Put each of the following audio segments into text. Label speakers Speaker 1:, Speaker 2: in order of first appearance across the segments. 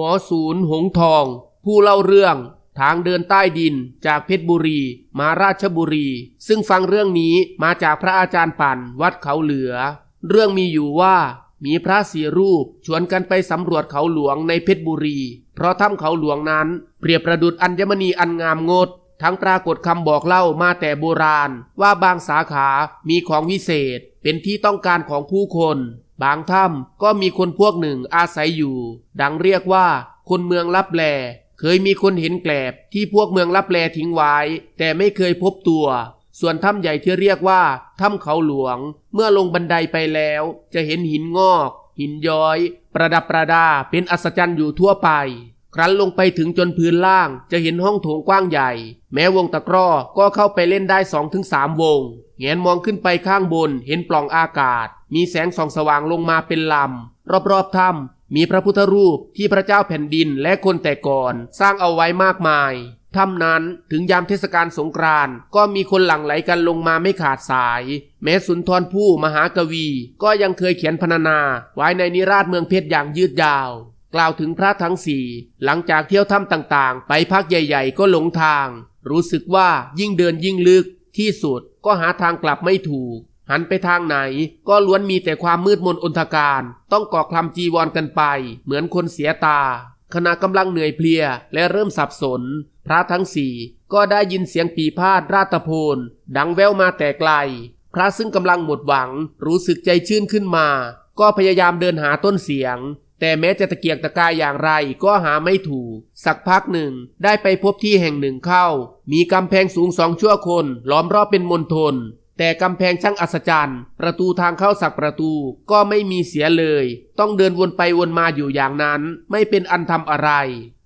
Speaker 1: หมอศูนย์หงทอง ผู้เล่าเรื่องทางเดินใต้ดินจากเพชรบุรีมาราชบุรี ซึ่งฟังเรื่องนี้มาจากพระอาจารย์ปั่นวัดเขาเหลือ เรื่องมีอยู่ว่ามีพระสีรูปชวนกันไปสำรวจเขาหลวงในเพชรบุรี เพราะถ้ำเขาหลวงนั้น เปรียบประดุดอัญมณีอันงามงด ทั้งปรากฏคำบอกเล่ามาแต่โบราณ ว่าบางสาขามีของวิเศษเป็นที่ต้องการของผู้คน บางถ้ำก็มีคนพวกหนึ่งอาศัยอยู่ ดังเรียกว่า คนเมืองลับแล เคยมีคนเห็นแกลบที่พวกเมืองลับแลทิ้งไว้ แต่ไม่เคยพบตัว ส่วนถ้ำใหญ่ที่เรียกว่าถ้ำเขาหลวง เมื่อลงบันไดไปแล้ว จะเห็นหินงอก หินย้อย ประดับประดาเป็นอัศจรรย์อยู่ทั่วไป ครั้นลงไปถึงจนพื้นล่าง จะเห็นห้องโถงกว้างใหญ่ แม้วงตะกร้อก็เข้าไปเล่นได้สองถึงสามวงแงนมองขึ้นไปข้างบนเห็นปล่องอากาศ มีแสงส่องสว่างลงมาเป็นลำ รอบๆถ้ำมีพระพุทธรูปที่พระเจ้าแผ่นดินและคนแต่ก่อน สร้างเอาไว้มากมายถ้ำนั้นถึงยามเทศกาลสงกรานต์ก็มีคนหลั่งไหลกันลงมาไม่ขาดสาย แม้สุนทรภู่มหากวี ก็ยังเคยเขียนพรรณนาไว้ในนิราชเมืองเพชรอย่างยืดยาว กล่าวถึงพระทั้งสี่หลังจากเที่ยวถ้ำต่างๆ ไปพักใหญ่ๆ ก็หลงทาง รู้สึกว่ายิ่งเดินยิ่งลึกที่สุดก็หาทางกลับไม่ถูก หันไปทางไหน ก็ล้วนมีแต่ความมืดมนอนทการ ต้องกาะคลำจีวรกันไป เหมือนคนเสียตา ขณะกำลังเหนื่อยเพลียและเริ่มสับสน พระทั้งสี่ก็ได้ยินเสียงปีพาดราตโพนดังแววมาแต่ไกล พระซึ่งกำลังหมดหวัง รู้สึกใจชื่นขึ้นมา ก็พยายามเดินหาต้นเสียง แต่แม้จะตะเกียกตะกายอย่างไรก็หาไม่ถูก สักพักหนึ่งได้ไปพบที่แห่งหนึ่งเข้า มีกำแพงสูงสองชั่วคนล้อมรอบเป็นมณฑล แต่กำแพงช่างอัศจรรย์ ประตูทางเข้าสักประตูก็ไม่มีเสียเลย ต้องเดินวนไปวนมาอยู่อย่างนั้นไม่เป็นอันทำอะไร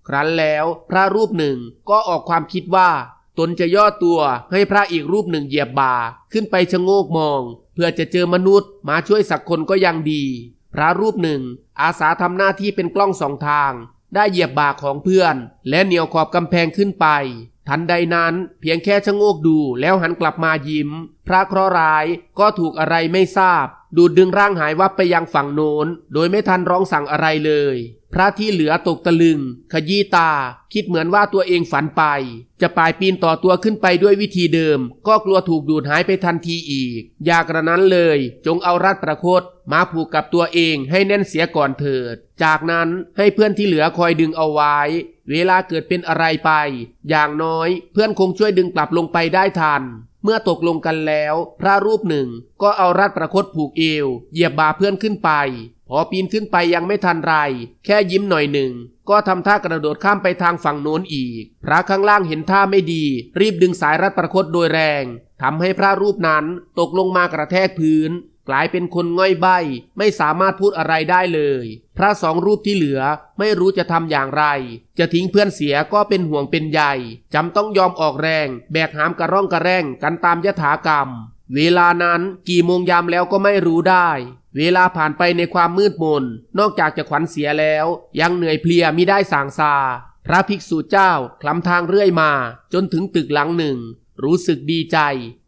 Speaker 1: ครั้นแล้วพระรูปหนึ่งก็ออกความคิดว่า ตนจะย่อตัวให้พระอีกรูปหนึ่งเหยียบบ่าขึ้นไปชะโงกมอง เพื่อจะเจอมนุษย์มาช่วยสักคนก็ยังดี พระรูปหนึ่ง อาสาทำหน้าที่เป็นกล้องสองทาง ได้เหยียบบ่าของเพื่อน และเหนี่ยวขอบกำแพงขึ้นไป ทันใดนั้นเพียงแค่ชะโงกดูแล้วหันกลับมายิ้ม พระเคราะห์ร้ายก็ถูกอะไรไม่ทราบ ดูดดึงร่างหายวับไปยังฝั่งโน้น โดยไม่ทันร้องสั่งอะไรเลย พระที่เหลือตกตะลึง ขยี้ตา คิดเหมือนว่าตัวเองฝันไป จะปลายปีนต่อตัวขึ้นไปด้วยวิธีเดิม ก็กลัวถูกดูดหายไปทันทีอีก อย่ากระนั้นเลย จงเอารัดประคตมาผูกกับตัวเองให้แน่นเสียก่อนเถิด จากนั้นให้เพื่อนที่เหลือคอยดึงเอาไว้ เวลาเกิดเป็นอะไรไป อย่างน้อย เพื่อนคงช่วยดึงกลับลงไปได้ทัน เมื่อตกลงกันแล้ว พระรูปหนึ่งก็เอารัดประคตผูกเอว เหยียบบ่าเพื่อนขึ้นไป พอปีนขึ้นไปยังไม่ทันไร แค่ยิ้มหน่อยหนึ่ง ก็ทำท่ากระโดดข้ามไปทางฝั่งโน้นอีก พระข้างล่างเห็นท่าไม่ดี รีบดึงสายรัดประคตโดยแรงทำให้พระรูปนั้นตกลงมากระแทกพื้น กลายเป็นคนง่อยใบ้ไม่สามารถพูดอะไรได้เลย พระสองรูปที่เหลือไม่รู้จะทำอย่างไร จะทิ้งเพื่อนเสียก็เป็นห่วงเป็นใยจำต้องยอมออกแรง แบกหามกระร่องกระแร่งกันตามยถากรรม เวลานั้นกี่โมงยามแล้วก็ไม่รู้ได้ เวลาผ่านไปในความมืดมน นอกจากจะขวัญเสียแล้ว ยังเหนื่อยเพลียมิได้สางซาพระภิกษุเจ้าคลำทางเรื่อยมา จนถึงตึกหลังหนึ่ง รู้สึกดีใจ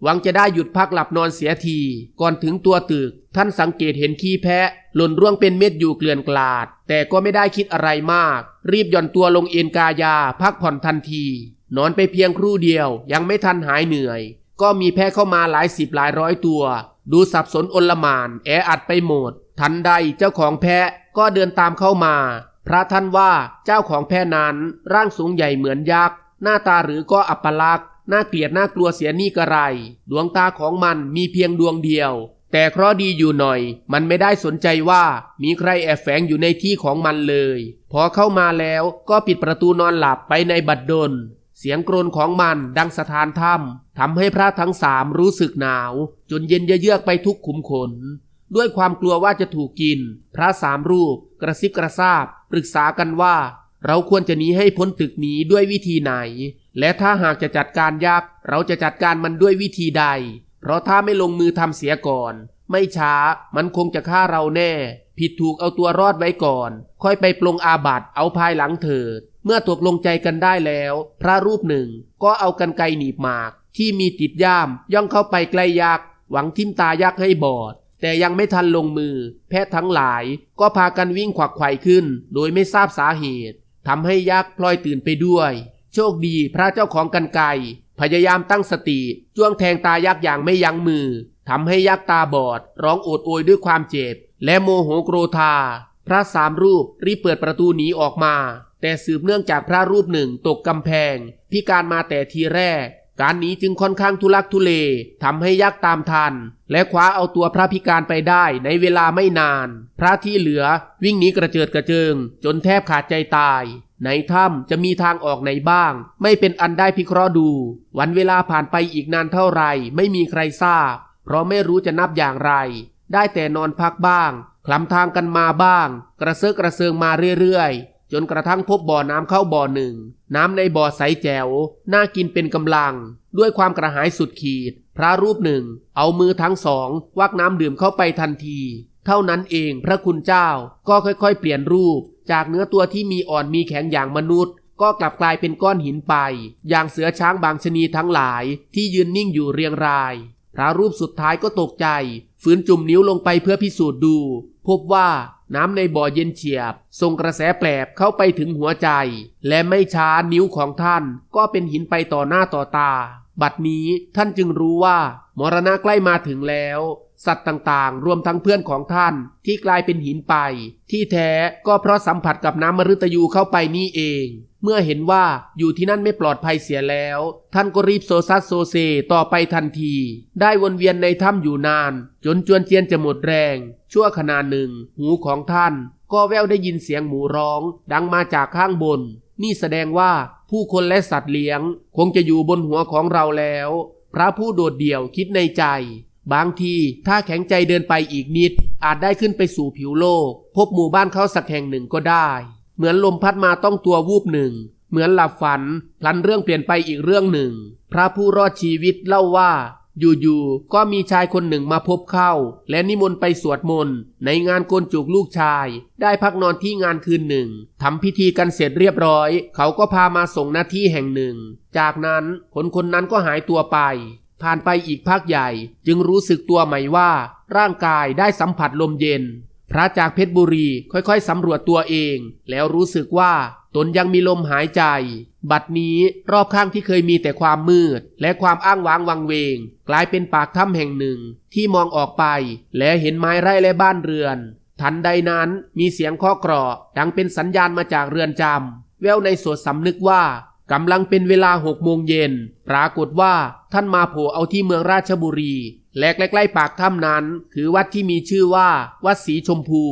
Speaker 1: หวังจะได้หยุดพักหลับนอนเสียที ก่อนถึงตัวตึก ท่านสังเกตเห็นขี้แพะ หล่นร่วงเป็นเม็ดอยู่เกลื่อนกลาด แต่ก็ไม่ได้คิดอะไรมาก รีบหย่อนตัวลงเอนกายา พักผ่อนทันที นอนไปเพียงครู่เดียว ยังไม่ทันหายเหนื่อย ก็มีแพะเข้ามาหลายสิบหลายร้อยตัว ดูสับสนอนลมาน แออัดไปหมด ทันใดเจ้าของแพะก็เดินตามเข้ามา พระท่านว่าเจ้าของแพะนั้นร่างสูงใหญ่เหมือนยักษ์หน้าตาหรือก็อัปลักษณ์ น่าเกลียดน่ากลัวเสียนี่กระไร ดวงตาของมันมีเพียงดวงเดียว แต่เคราะดีอยู่หน่อย มันไม่ได้สนใจว่ามีใครแอบแฝงอยู่ในที่ของมันเลย พอเข้ามาแล้วก็ปิดประตูนอนหลับไปในบัดดล เสียงกรนของมันดังสถานถ้ำทำให้พระทั้งสามรู้สึกหนาว จนเย็นเยือกไปทุกขุมขน ด้วยความกลัวว่าจะถูกกิน พระสามรูป กระซิบกระซาบ ปรึกษากันว่า เราควรจะหนีให้พ้นตึกนี้ด้วยวิธีไหน และถ้าหากจะจัดการยักษ์เราจะจัดการมันด้วยวิธีใด เพราะถ้าไม่ลงมือทำเสียก่อน ไม่ช้ามันคงจะฆ่าเราแน่ ผิดถูกเอาตัวรอดไว้ก่อน ค่อยไปปลงอาบัตเอาภายหลังเถิด เมื่อตกลงใจกันได้แล้ว พระรูปหนึ่งก็เอากันไกหนีบหมาก ที่มีติดย่ามย่องเข้าไปใกล้ยักษ์หวังทิ่มตายักษ์ให้บอด แต่ยังไม่ทันลงมือ แพทย์ทั้งหลายก็พากันวิ่งขวักไขว่ขึ้น โดยไม่ทราบสาเหตุทำให้ยักษ์พลอยตื่นไปด้วย โชคดีพระเจ้าของกันไกพยายามตั้งสติจ้วงแทงตายักษ์อย่างไม่ยั้งมือทำให้ยักษ์ตาบอด ร้องโอดโอยด้วยความเจ็บ และโมโหโกรธา พระสามรูปรีบเปิดประตูหนีออกมา แต่สืบเนื่องจากพระรูปหนึ่งตกกำแพง พิการมาแต่ทีแรก การหนีจึงค่อนข้างทุลักทุเลทำให้ยักษ์ตามทัน และคว้าเอาตัวพระพิการไปได้ในเวลาไม่นาน พระที่เหลือวิ่งหนีกระเจิดกระเจิง จนแทบขาดใจตาย ในถ้ำจะมีทางออกไหนบ้าง ไม่เป็นอันได้พิเคราะห์ดู วันเวลาผ่านไปอีกนานเท่าไรไม่มีใครทราบ เพราะไม่รู้จะนับอย่างไร ได้แต่นอนพักบ้างคลำทางกันมาบ้าง กระเซาะกระเซิงมาเรื่อยๆ จนกระทั่งพบบ่อน้ำเข้าบ่อหนึ่ง น้ำในบ่อใสแจ๋ว น่ากินเป็นกำลัง ด้วยความกระหายสุดขีด พระรูปหนึ่ง เอามือทั้งสองวักน้ำดื่มเข้าไปทันที เท่านั้นเองพระคุณเจ้าก็ค่อยๆ เปลี่ยนรูป จากเนื้อตัวที่มีอ่อนมีแข็งอย่างมนุษย์ ก็กลับกลายเป็นก้อนหินไป อย่างเสือช้างบางชนีทั้งหลายที่ยืนนิ่งอยู่เรียงราย พระรูปสุดท้ายก็ตกใจ ฝืนจุ่มนิ้วลงไปเพื่อพิสูจน์ดู พบว่าน้ำในบ่อเย็นเฉียบส่งกระแสแปลบเข้าไปถึงหัวใจ และไม่ช้านิ้วของท่าน ก็เป็นหินไปต่อหน้าต่อตา บัดนี้ท่านจึงรู้ว่า มรณะใกล้มาถึงแล้ว สัตว์ต่างๆ รวมทั้งเพื่อนของท่านที่กลายเป็นหินไป ที่แท้ก็เพราะสัมผัสกับน้ำมฤตยูเข้าไปนี่เอง เมื่อเห็นว่าอยู่ที่นั่นไม่ปลอดภัยเสียแล้ว ท่านก็รีบโซซัสโซเซต่อไปทันที ได้วนเวียนในถ้ำอยู่นาน จนจวนเจียนจะหมดแรง ชั่วขณะหนึ่ง หูของท่าน ก็แววได้ยินเสียงหมูร้อง ดังมาจากข้างบน นี่แสดงว่าผู้คนและสัตว์เลี้ยง คงจะอยู่บนหัวของเราแล้ว พระผู้โดดเดี่ยวคิดในใจ บางทีถ้าแข็งใจเดินไปอีกนิด อาจได้ขึ้นไปสู่ผิวโลก พบหมู่บ้านเขาสักแห่งหนึ่งก็ได้ เหมือนลมพัดมาต้องตัววูบหนึ่ง เหมือนหลับฝัน พลันเรื่องเปลี่ยนไปอีกเรื่องหนึ่ง พระผู้รอดชีวิตเล่าว่า อยู่ๆก็มีชายคนหนึ่งมาพบเข้า และนิมนต์ไปสวดมนต์ในงานโกนจุกลูกชาย ได้พักนอนที่งานคืนหนึ่งทำพิธีกันเสร็จเรียบร้อย เขาก็พามาส่งหน้าที่แห่งหนึ่ง จากนั้นคนคนนั้นก็หายตัวไป ผ่านไปอีกพักใหญ่จึงรู้สึกตัวใหม่ว่า ร่างกายได้สัมผัสลมเย็น พระจากเพชรบุรีค่อยๆสำรวจตัวเอง แล้วรู้สึกว่าตนยังมีลมหายใจ บัดนี้รอบข้างที่เคยมีแต่ความมืด และความอ้างว้างวังเวง กลายเป็นปากถ้ำแห่งหนึ่งที่มองออกไป และเห็นไม้ไร่และบ้านเรือน ทันใดนั้นมีเสียงเคาะกรอกดังเป็นสัญญาณมาจากเรือนจำแววในสวดสำนึกว่า กำลังเป็นเวลาหกโมงเย็น ปรากฏว่าท่านมาโผล่เอาที่เมืองราชบุรี และใกล้ๆปากถ้ำนั้น คือวัดที่มีชื่อว่า วัดศรีชมพู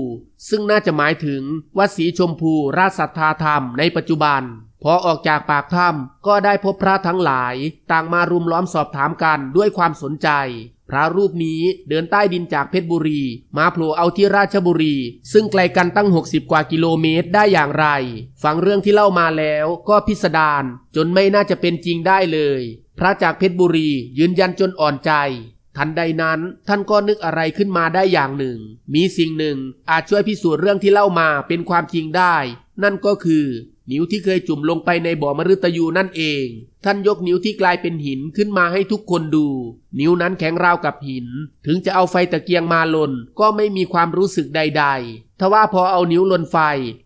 Speaker 1: ซึ่งน่าจะหมายถึง วัดศรีชมพู ราชสัทธาธรรมในปัจจุบันพอออกจากปากถ้ำก็ได้พบพระทั้งหลาย ต่างมารุมล้อมสอบถามกันด้วยความสนใจ พระรูปนี้เดินใต้ดินจากเพชรบุรี มาโผล่เอาที่ราชบุรี ซึ่งไกลกันตั้ง 60 กว่ากิโลเมตรได้อย่างไร ฟังเรื่องที่เล่ามาแล้วก็พิสดารจนไม่น่าจะเป็นจริงได้เลย พระจากเพชรบุรียืนยันจนอ่อนใจ ทันใดนั้นท่านก็นึกอะไรขึ้นมาได้อย่างหนึ่ง มีสิ่งหนึ่งอาจช่วยพิสูจน์เรื่องที่เล่ามาเป็นความจริงได้ นั่นก็คือ นิ้วที่เคยจุ่มลงไปในบ่อมฤตยูนั่นเอง ท่านยกนิ้วที่กลายเป็นหินขึ้นมาให้ทุกคนดู นิ้วนั้นแข็งราวกับหิน ถึงจะเอาไฟตะเกียงมาลน ก็ไม่มีความรู้สึกใด ๆ ทว่าพอเอานิ้วลนไฟ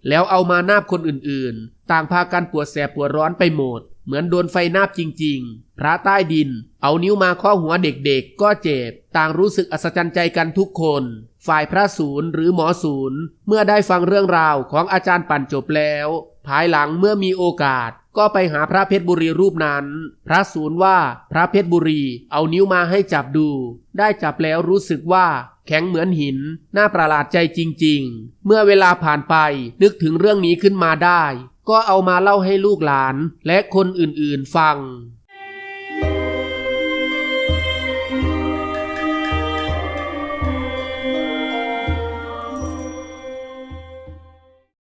Speaker 1: แล้วเอามานาบคนอื่นๆ ต่างพากันปวดแสบปวดร้อนไปหมด เหมือนโดนไฟนาบจริง ๆ พระใต้ดิน เอานิ้วมาข้อหัวเด็กๆ ก็เจ็บ ต่างรู้สึกอัศจรรย์ใจกันทุกคน ฝ่ายพระศูนย์หรือหมอศูนย์ เมื่อได้ฟังเรื่องราวของอาจารย์ปั่นจบแล้ว ภายหลังเมื่อมีโอกาสก็ไปหาพระเพชรบุรีรูปนั้น พระศูนย์ว่าพระเพชรบุรีเอานิ้วมาให้จับดู ได้จับแล้วรู้สึกว่าแข็งเหมือนหิน น่าประหลาดใจจริง ๆ เมื่อเวลาผ่านไปนึกถึงเรื่องนี้ขึ้นมาได้ ก็เอามาเล่าให้ลูกหลานและคนอื่นๆฟัง